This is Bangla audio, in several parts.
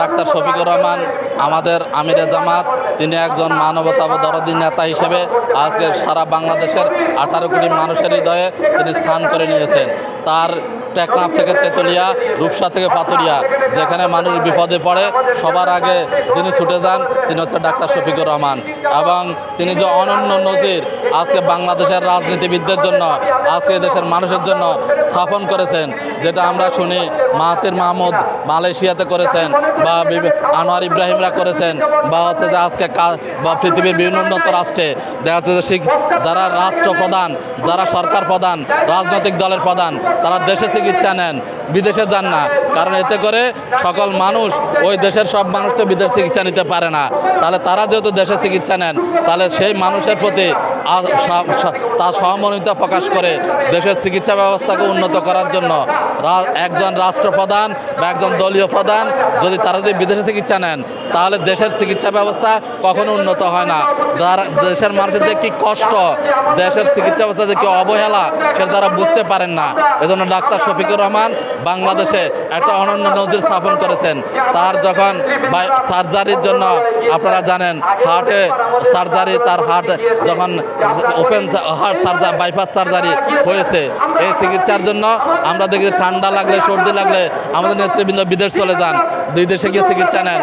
ডাক্তার শফিকুর রহমান, আমাদের আমিরে জামাত, তিনি একজন মানবতাবদরদী নেতা হিসেবে আজকে সারা বাংলাদেশের আঠারো কোটি মানুষের হৃদয়ে তিনি স্থান করে নিয়েছেন। তার টেকনাফ থেকে তেতুলিয়া, রূপসা থেকে পাতুরিয়া যেখানে মানুষ বিপদে পড়ে, সবার আগে যিনি ছুটে যান, তিনি হচ্ছে ডাক্তার শফিকুর রহমান। এবং তিনি যে অনন্য নজির আজকে বাংলাদেশের রাজনীতিবিদদের জন্য, আজকে দেশের মানুষের জন্য স্থাপন করেছেন, যেটা আমরা শুনি মাহাতির মাহমুদ মালয়েশিয়াতে করেছেন, বা আনোয়ার ইব্রাহিমরা করেছেন, বা হচ্ছে যে আজকে বা পৃথিবীর বিভিন্ন উন্নত রাষ্ট্রে দেখা যাচ্ছে যে যারা রাষ্ট্রপ্রধান যারা সরকার প্রধান, রাজনৈতিক দলের প্রধান, তারা দেশে চিকিৎসা নেন, বিদেশে যান না। কারণ এতে করে সকল মানুষ ওই দেশের সব মানুষ তো বিদেশ চিকিৎসা নিতে পারে না। তাহলে তারা যেহেতু দেশে চিকিৎসা নেন, তাহলে সেই মানুষের প্রতি তার সহমর্মিতা প্রকাশ করে দেশের চিকিৎসা ব্যবস্থাকে উন্নত করার জন্য একজন রাষ্ট্রপ্রধান বা একজন দলীয় প্রধান যদি তারা যদি বিদেশে চিকিৎসা নেন, তাহলে দেশের চিকিৎসা ব্যবস্থা কখনো উন্নত হয় না। দেশের মানুষের যে কি কষ্ট, দেশের চিকিৎসা ব্যবস্থা যে কি অবহেলা, সেটা তারা বুঝতে পারেন না। এজন্য ডাক্তার শফিকুর রহমান বাংলাদেশে একটা অনন্য নজির স্থাপন করেছেন। তার যখন সার্জারির জন্য, আপনারা জানেন, হার্টে সার্জারি, তার হার্ট যখন open heart surgery bypass surgery হয়েছে, এই চিকিৎসার জন্য আমরা দেখি ঠান্ডা লাগলে, সর্দি লাগলে আমাদের নেতৃবৃন্দ বিদেশ চলে যান। দুই দেশে গিয়ে চিকিৎসা নেন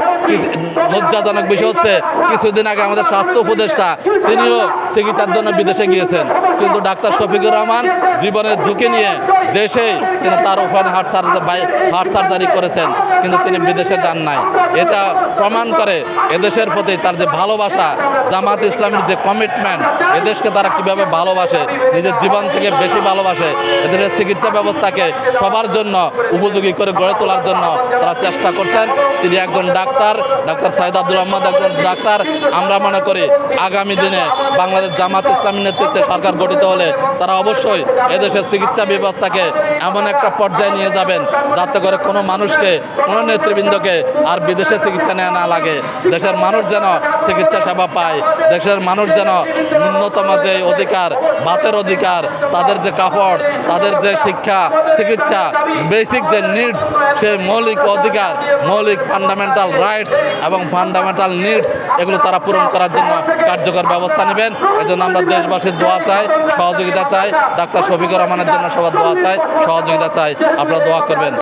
লজ্জাজনক বিষয় হচ্ছে, কিছুদিন আগে আমাদের স্বাস্থ্য উপদেষ্টা, তিনিও চিকিৎসার জন্য বিদেশে গিয়েছেন। কিন্তু ডাক্তার শফিকুর রহমান জীবনের ঝুঁকি নিয়ে দেশেই তিনি তার ওখানে হার্ট সার্জারি হার্ট সার্জারি করেছেন। কিন্তু তিনি বিদেশে যান নাই। এটা প্রমাণ করে এদেশের প্রতি তার যে ভালোবাসা জামাত ইসলামের যে কমিটমেন্ট এদেশকে তারা কীভাবে ভালোবাসে, নিজের জীবন থেকে বেশি ভালোবাসে, এদেশের চিকিৎসা ব্যবস্থাকে সবার জন্য উপযোগী করে গড়ে তোলার জন্য তারা চেষ্টা করছেন। তিনি একজন ডাক্তার ডাক্তার সাইদ আব্দুল রহমান একজন ডাক্তার। আমরা মনে করি আগামী দিনে বাংলাদেশ জামাত ইসলামী নেতৃত্বে সরকার গঠিত হলে তারা অবশ্যই এদেশের চিকিৎসা ব্যবস্থাকে এমন একটা পর্যায়ে নিয়ে যাবেন, যাতে করে কোনো মানুষকে কোনো নেতৃবৃন্দকে আর বিদেশে চিকিৎসা নেওয়া না লাগে। দেশের মানুষ যেন চিকিৎসা সেবা পায়, দেশের মানুষ যেন ন্যূনতম যে অধিকার, ভাতের অধিকার, তাদের যে কাপড়, তাদের যে শিক্ষা, চিকিৎসা বেসিক যে নিডস সেই মৌলিক অধিকার, মৌলিক ফান্ডামেন্টাল রাইটস এবং ফান্ডামেন্টাল নিডস এগুলো তারা পূরণ করার জন্য কার্যকর ব্যবস্থা নেবেন। এই জন্য আমরা দেশবাসীর দোয়া চাই, সহযোগিতা চাই, ডাক্তার শফিকুর রহমানের জন্য সবার দোয়া চাই, সহযোগিতা চাই। আপনারা দোয়া করবেন।